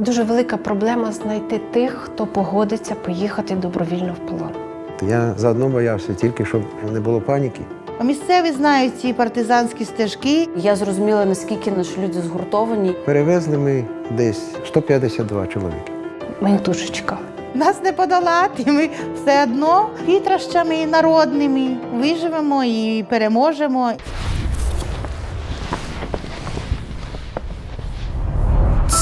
Дуже велика проблема знайти тих, хто погодиться поїхати добровільно в полон. Я заодно боявся тільки, щоб не було паніки. Місцеві знають ці партизанські стежки. Я зрозуміла, наскільки наші люди згуртовані. Перевезли ми десь 152 чоловіки. Ментушечка. Нас не подолати. Ми все одно хитрощами народними виживемо і переможемо.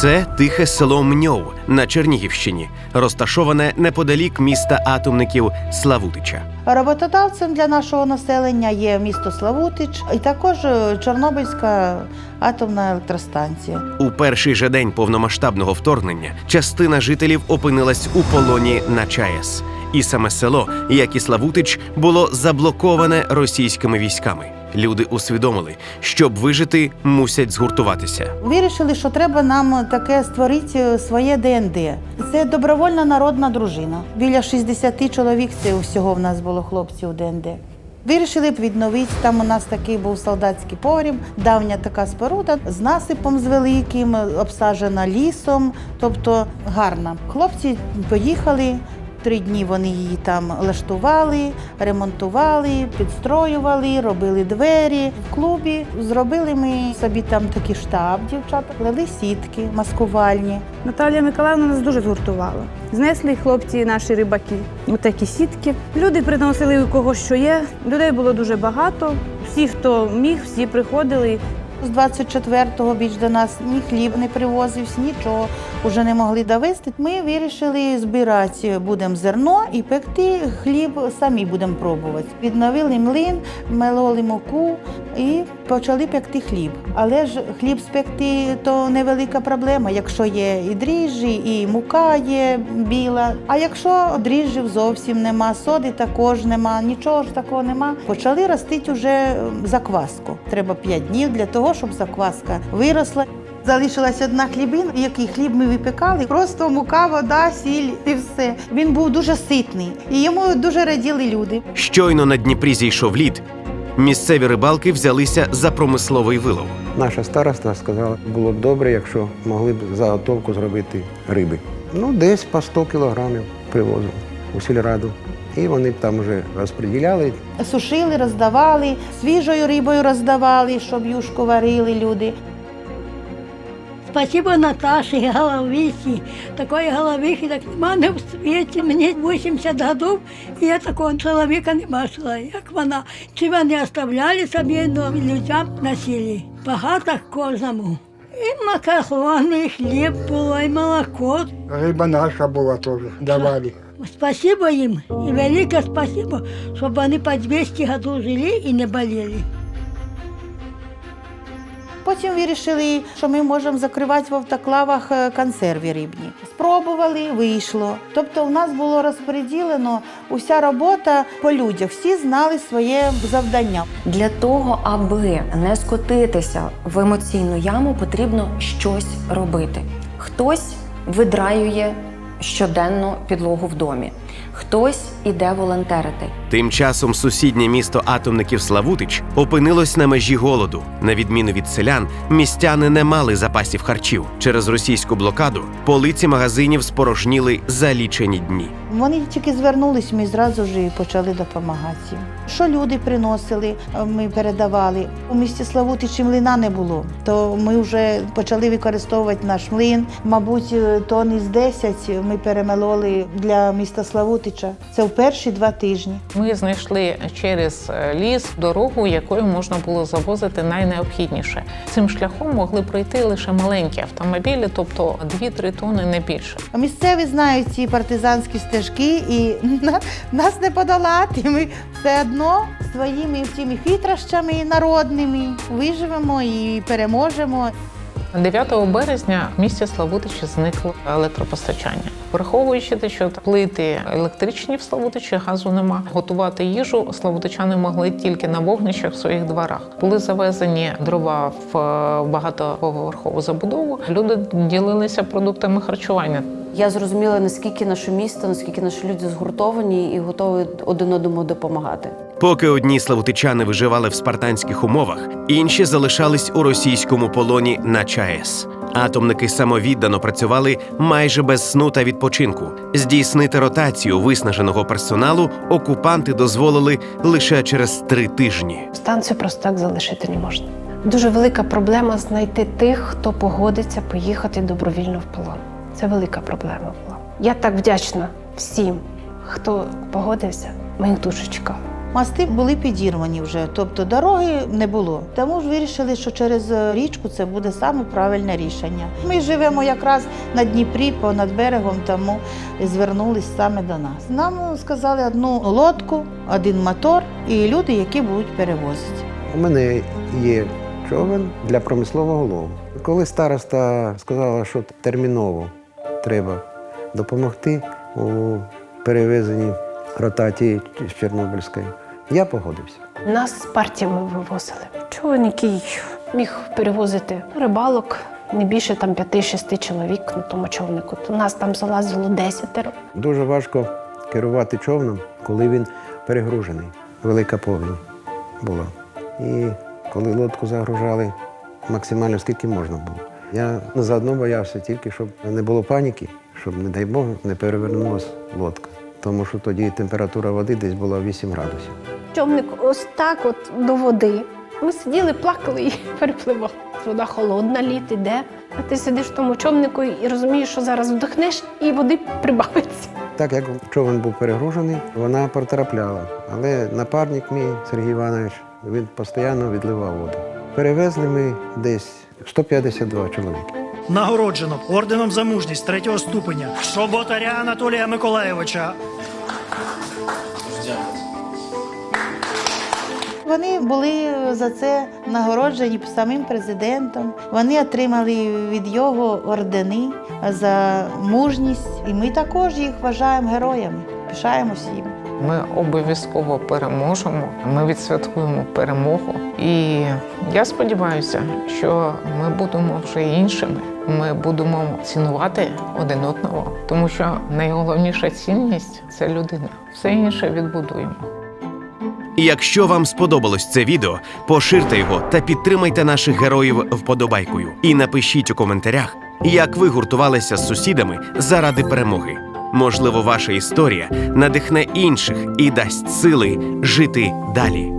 Це тихе село Мньов на Чернігівщині, розташоване неподалік міста атомників Славутича. Роботодавцем для нашого населення є місто Славутич і також е, Чорнобильська атомна електростанція. У перший же день повномасштабного вторгнення частина жителів опинилась у полоні на ЧАЕС. І саме село, як і Славутич, було заблоковане російськими військами. Люди усвідомили, щоб вижити, мусять згуртуватися. Вирішили, що треба нам таке створити своє ДНД. Це добровольна народна дружина. Біля 60 чоловік це всього в нас було хлопців ДНД. Вирішили б відновити. Там у нас такий був солдатський погріб, давня така споруда з насипом з великим, обсаджена лісом, тобто гарна. Хлопці поїхали. Три дні вони її там лаштували, ремонтували, підстроювали, робили двері. В клубі зробили ми собі там такий штаб, дівчата, плели сітки маскувальні. Наталія Миколаївна нас дуже згуртувала. Знесли хлопці наші рибаки, отакі сітки. Люди приносили у кого що є. Людей було дуже багато. Всі, хто міг, всі приходили. З 24-го більш до нас ні хліб не привозився, нічого вже не могли довести. Ми вирішили збирати будемо зерно і пекти хліб самі будемо пробувати. Відновили млин, мелоли муку і почали пекти хліб. Але ж хліб спекти то невелика проблема, якщо є і дріжджі, і мука є біла. А якщо дріжджів зовсім нема, соди також нема, нічого ж такого нема. Почали ростити вже закваску. Треба 5 днів для того, щоб закваска виросла. Залишилась одна хлібина, який хліб ми випекали. Просто мука, вода, сіль і все. Він був дуже ситний, і йому дуже раділи люди. Щойно на Дніпрі зійшов лід. Місцеві рибалки взялися за промисловий вилов. Наша староста сказала, було б добре, якщо могли б заготовку зробити риби. Ну, десь по 100 кілограмів привозили у сільраду. І вони б там вже розподіляли. Сушили, роздавали, свіжою рибою роздавали, щоб юшку варили люди. Спасибо Наташе, головихе. Такой головихи так нема не в світі. Мені 80 років, і я такого чоловіка не бачила, як вона. Чи вони оставляли собі, но людям носили. Багато кожному. І макарони, і хліб було, і молоко. Риба наша була теж, давали. Спасибо їм і велике спасибо, щоб вони по 200 років жили і не боліли. Потім вирішили, що ми можемо закривати в автоклавах е, консерви рибні. Спробували, вийшло. Тобто, у нас було розподілено уся робота по людях. Всі знали своє завдання. Для того, аби не скотитися в емоційну яму, потрібно щось робити. Хтось видраює щоденно підлогу в домі, хтось іде волонтерити. Тим часом сусіднє місто атомників Славутич опинилось на межі голоду. На відміну від селян, містяни не мали запасів харчів. Через російську блокаду полиці магазинів спорожніли за лічені дні. Вони тільки звернулись, ми зразу ж почали допомагати. Що люди приносили, е, ми передавали. У місті Славутичі млина не було, то ми вже почали використовувати наш млин. Мабуть, е, тонн із 10 ми перемелоли для міста Славутича. Це в перші два тижні. Ми знайшли через е, ліс дорогу, якою можна було завозити найнеобхідніше. Цим шляхом могли пройти лише маленькі автомобілі, тобто 2-3 тони не більше. Місцеві знають ці партизанські стежки, і нас не подолати. Ми все одно своїми цими хитрощами народними виживемо і переможемо. 9 березня в місті Славутичі зникло електропостачання. Враховуючи те, що плити електричні в Славутичі, газу нема. Готувати їжу славутичани могли тільки на вогнищах в своїх дворах. Були завезені дрова в е, багатоповерхову забудову. Люди ділилися продуктами харчування. Я зрозуміла, наскільки наше місто, наскільки наші люди згуртовані і готові один одному допомагати. Поки одні славутичани виживали в спартанських умовах, інші залишались у російському полоні на ЧАЕС. Атомники самовіддано працювали майже без сну та відпочинку. Здійснити ротацію виснаженого персоналу окупанти дозволили лише через три тижні. Станцію просто так залишити не можна. Дуже велика проблема знайти тих, хто погодиться поїхати добровільно в полон. Це велика проблема була. Я так вдячна всім, хто погодився. Їх дуже чекали. Мости були підірвані вже, тобто дороги не було. Тому ж вирішили, що через річку це буде саме правильне рішення. Ми живемо якраз на Дніпрі, понад берегом, тому звернулись саме до нас. Нам сказали одну лодку, один мотор і люди, які будуть перевозити. У мене є човен для промислового лову. Коли староста сказала, що терміново треба допомогти у перевезенні ротації з Чорнобильської, я погодився. Нас з партіями вивозили. Який міг перевозити рибалок не більше там 5-6 чоловік на тому човнику. То нас там залазило 10. Дуже важко керувати човном, коли він перегружений. Велика повінь була. І коли лодку загружали максимально скільки можна було. Я заодно боявся тільки, щоб не було паніки, щоб, не дай Бог, не перевернулася лодка. Тому що тоді температура води десь була 8 градусів. Човник ось так от до води. Ми сиділи, плакали і перепливали. Вода холодна, літ іде. А ти сидиш в тому човнику і розумієш, що зараз вдохнеш, і води прибавиться. Так як човен був перегружений, вона потрапляла. Але напарник мій Сергій Іванович він постійно відливав воду. Перевезли ми десь 152 чоловіки. Нагороджено орденом за мужність третього ступеня Шоботаря Анатолія Миколаєвича. Вони були за це нагороджені самим президентом. Вони отримали від його ордени за мужність. І ми також їх вважаємо героями. Пишаємося їм. Ми обов'язково переможемо. Ми відсвяткуємо перемогу. І я сподіваюся, що ми будемо вже іншими. Ми будемо цінувати один одного, тому що найголовніша цінність це людина. Все інше відбудуємо. Якщо вам сподобалось це відео, поширте його та підтримайте наших героїв вподобайкою. І напишіть у коментарях, як ви гуртувалися з сусідами заради перемоги. Можливо, ваша історія надихне інших і дасть сили жити далі.